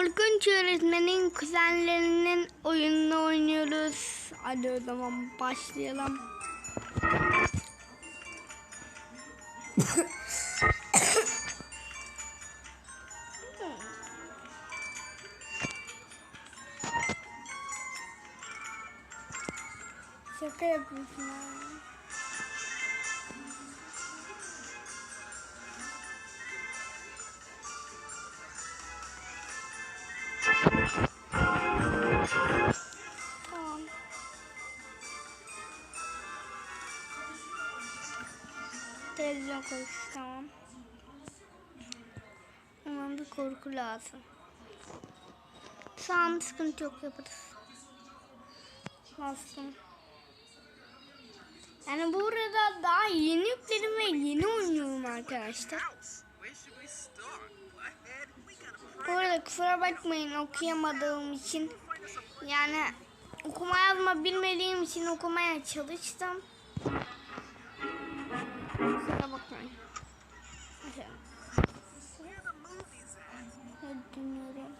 Korkunç öğretmenin kuzenlerinin oyununu oynuyoruz. Hadi o zaman başlayalım. Şaka yapıyorsun abi. Televizyon korkusu tamam. Hemen bir korku lazım. An sıkıntı yok yaparız. Bastım. Yani bu arada daha yeni yükledim ve yeni oynuyorum arkadaşlar. Bu arada kusura bakmayın okuyamadığım için. Yani okuma yazma bilmediğim için okumaya çalıştım. Kusura bakmayın. Dinliyorum.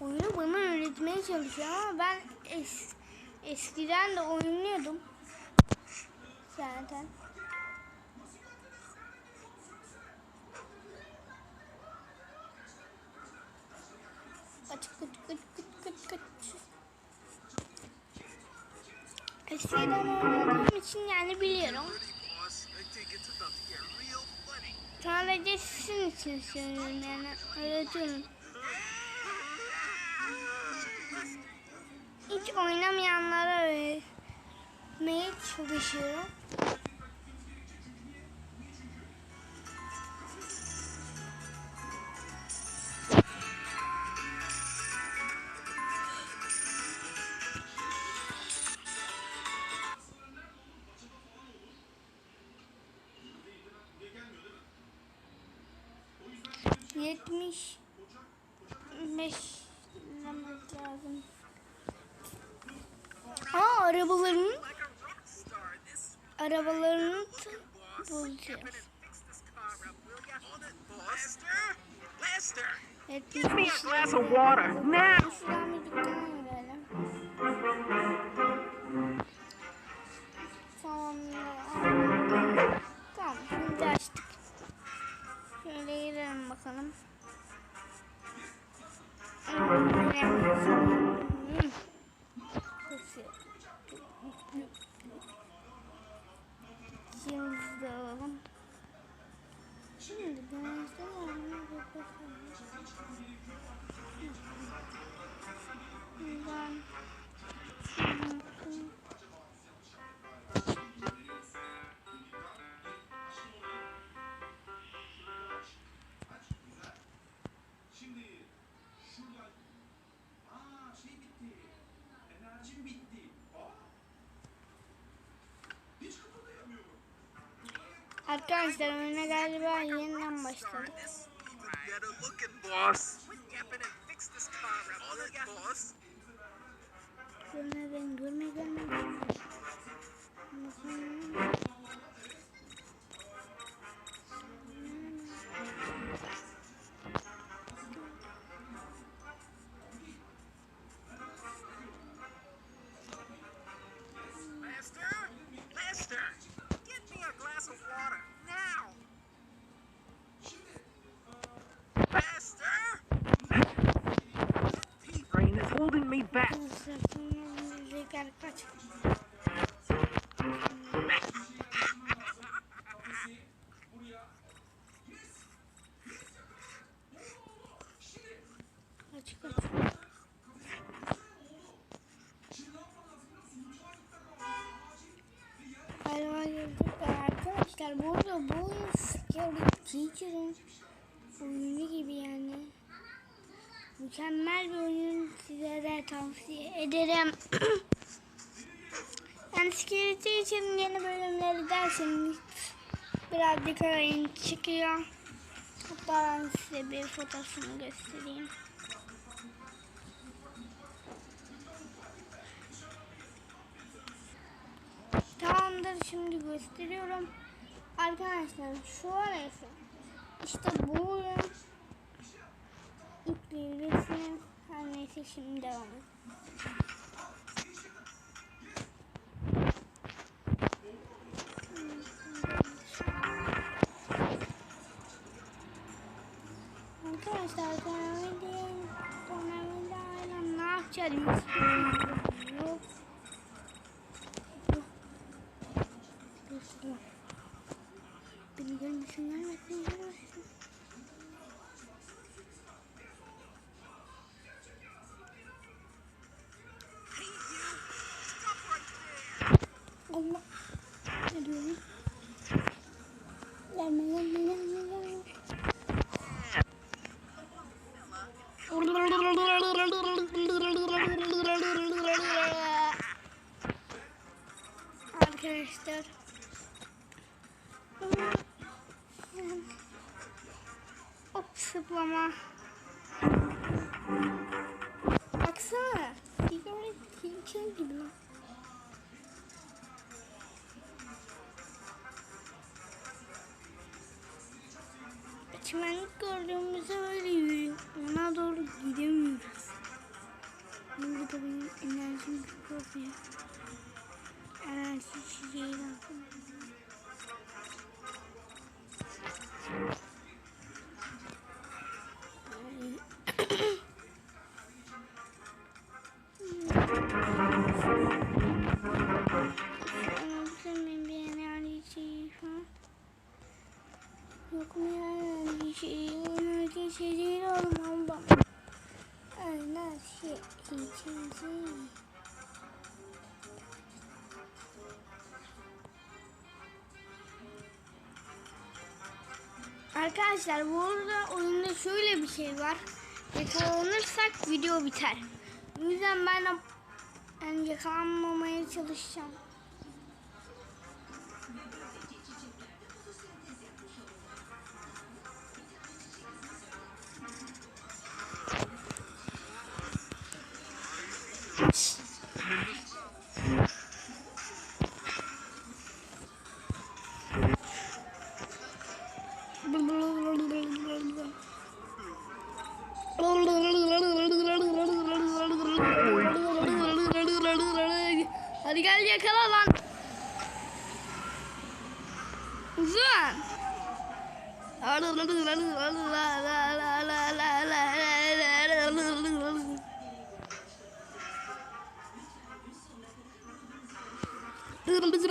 Oyunu bana öğretmeye çalışıyor ama ben es, eskiden de oynuyordum. Zaten. Kaç kaç kaç kaç kaç kaç. Eskiden oynadığım için yani biliyorum. Sadece sizin için söylüyorum yani öğretiyorum. Hiç oynamayanlara öğretmeye çalışıyorum. 70 5 lazım. Aa arabalarının arabalarını bulacağız. Give me a glass of water now. Şöyle girelim bakalım. Da alalım. Şimdi denizde var Arkadaşlar oyuna galiba yeniden başladık. Görme ben görme. Kaç. Kaç kaç. Galiba gördük arkadaşlar. Bu arada bu Scary Teacher'ın oyunu gibi yani. Mükemmel bir oyun size de tavsiye ederim. yani Scary Teacher'ın yeni bölümleri derseniz birazcık arayın çıkıyor. Hatta ben size bir fotosunu göstereyim. Tamamdır şimdi gösteriyorum. Arkadaşlar şu arası İşte bu oyun yükleyebilirsiniz. Her neyse şimdi devam edelim. Arkadaşlar sonra videoyu sonra videoyla ne yapacağız? Allah aduh dan mengenai Çimenlik gördüğümüzde böyle yürüyor. Ona doğru gidemiyoruz. Burada da benim enerjim çok oluyor. Enerji içeceği lazım. Yok mu yani şey, enerji içeceği lazım ablam. Enerji içeceği. Arkadaşlar bu arada oyunda şöyle bir şey var. Yakalanırsak video biter. O yüzden ben de yani yakalanmamaya çalışacağım.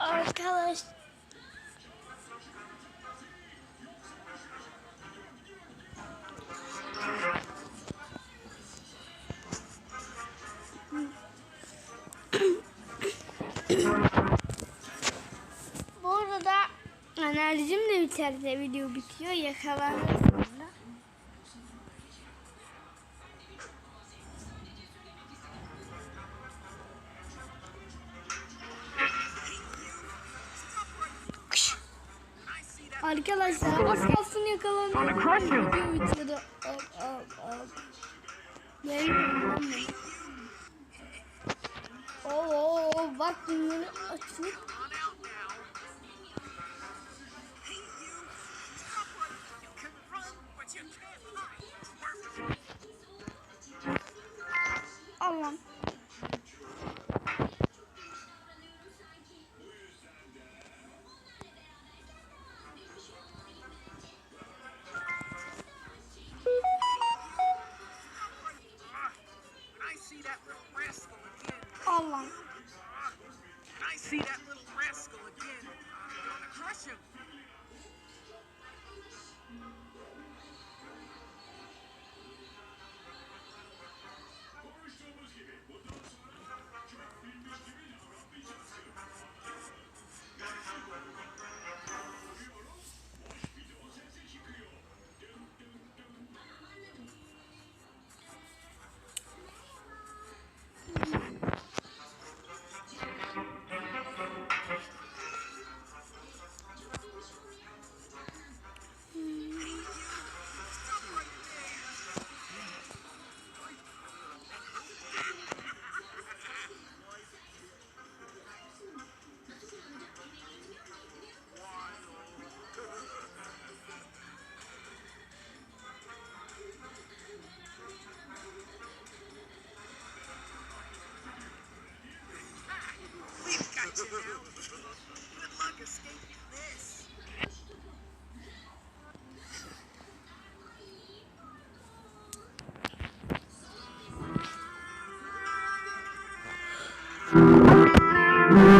Arkadaş. Enerjim de biterse video bitiyor. Yakalanırsam da. Arkadaşlar az kalsın yakalanıyor. Video bitiyordu. Lan ben. Oo, oo, oo, bak bunları açıp Şöyle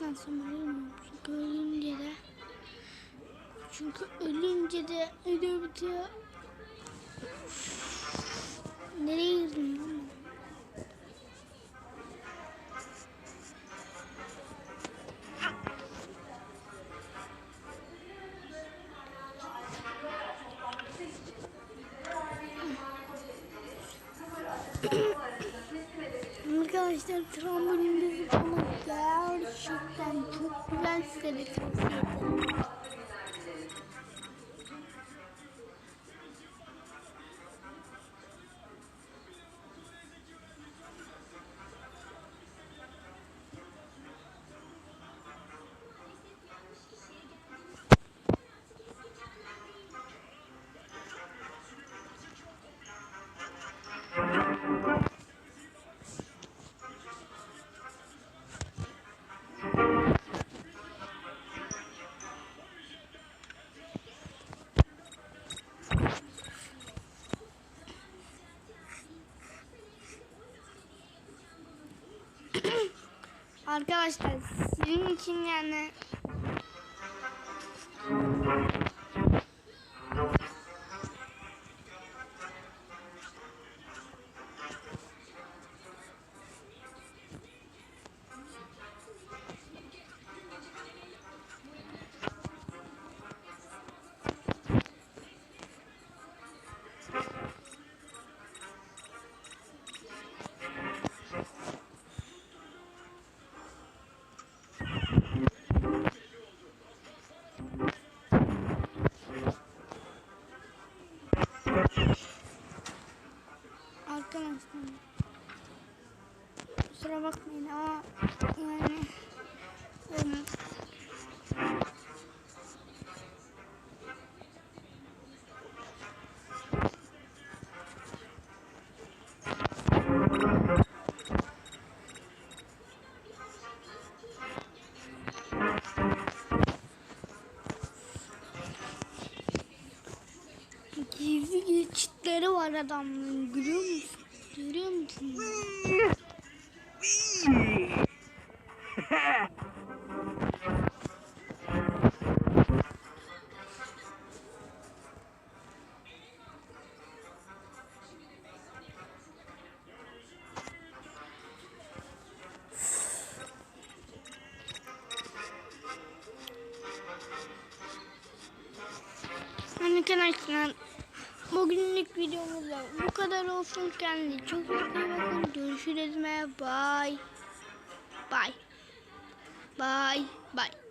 Ölmüyorum. Çünkü ölünce de çünkü ölünce de video bitiyor. Nereye ben? Arkadaşlar trambolinde zıplamak gerçekten çok güzel size Arkadaşlar sizin için yani arkadaşlar kusura bakmayın ama yani geçitleri var adamın Arkadaşlar bugünlük videomuz da bu kadar olsun. Kendinize çok çok iyi bakın. Görüşürüz. Bye. Bye. Bye. Bye.